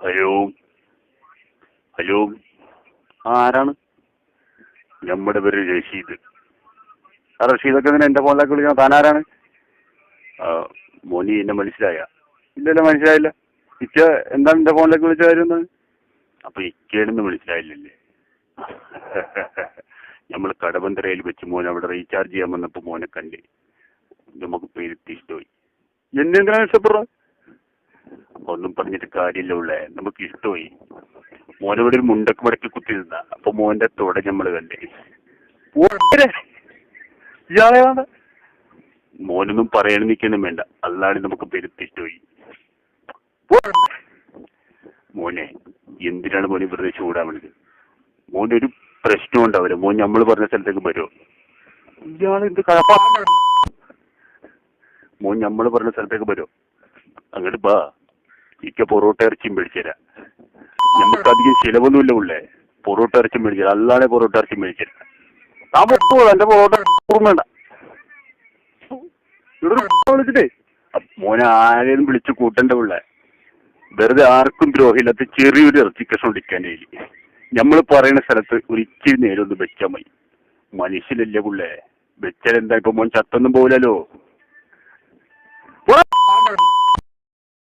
Hello. Hello. ആരാണ്? നമ്മുടെ പേര് റഷീദ് ആ റഷീദൊക്കെ ഇങ്ങനെ എന്റെ ഫോണിലേക്ക് വിളിക്കണം താനാരാണ്? മോനി എന്നെ മനസ്സിലായ. ഇല്ലല്ലോ മനസ്സിലായില്ല. ഇച്ച എന്താണ് എന്റെ ഫോണിലേക്ക് വിളിച്ച കാര്യം അപ്പൊ ഇക്കേടെന്ന് മനസ്സിലായില്ലേ നമ്മൾ കടബന്തരയിൽ വെച്ച് മോൻ അവിടെ റീചാർജ് ചെയ്യാൻ വന്നപ്പോ മോനെ കണ്ടേ. നമുക്ക് പേരുത്തി ഇഷ്ടമായി എന്നെന്തിനാണ് ഇഷ്ടപ്പെടുക ഒന്നും പറഞ്ഞിട്ട് കാര്യമില്ല ഉള്ളേ. നമുക്ക് ഇഷ്ടമായി. മോനവിടെ ഒരു മുണ്ടക്ക് മടക്കി കുത്തി നിന്ന അപ്പൊ മോന്റെ തുട നമ്മൾ കണ്ടേ. മോനൊന്നും പറയണ നിൽക്കണം വേണ്ട. അല്ലാണ്ട് നമുക്ക് പെരുത്തി ഇഷ്ടമായി. മോനെ എന്തിനാണ് മോനെ വെറുതെ ചൂടാവണത് മോന്റെ ഒരു പ്രശ്നം ഉണ്ടാവില്ല. മോൻ നമ്മൾ പറഞ്ഞ സ്ഥലത്തേക്ക് വരുമോ ഇയാൾ മോൻ നമ്മൾ പറഞ്ഞ സ്ഥലത്തേക്ക് വരുമോ അങ്ങോട്ട് ബാ. ഇക്ക പൊറോട്ട ഇറച്ചിയും മേടിച്ചുതരാം നമുക്ക് അധികം ചിലവൊന്നുമില്ല ഉള്ളേ പൊറോട്ട ഇറച്ചി മേടിച്ചത് അല്ലാതെ പൊറോട്ട ഇറച്ചി മേടിച്ചത് താൻ പൊറോ എന്റെ പൊറോട്ട വേണ്ട. വിളിച്ചിട്ടേ. മോനെ ആരെയും വിളിച്ചു കൂട്ടണ്ട ഉള്ളേ വെറുതെ ആർക്കും ദ്രോഹമില്ലാത്ത ചെറിയൊരു ഇറച്ചി കഷ്ണം ഇടിക്കാൻ കഴിയില്ല നമ്മൾ പറയുന്ന സ്ഥലത്ത് ഒരു ഇച്ചിരി നേരം ഒന്ന് വെച്ചാൽ മതി. മനുഷ്യനല്ലേ പിള്ളേ. വെച്ചാൽ എന്താ ഇപ്പൊ മോൻ ചത്തൊന്നും പോവില്ലല്ലോ.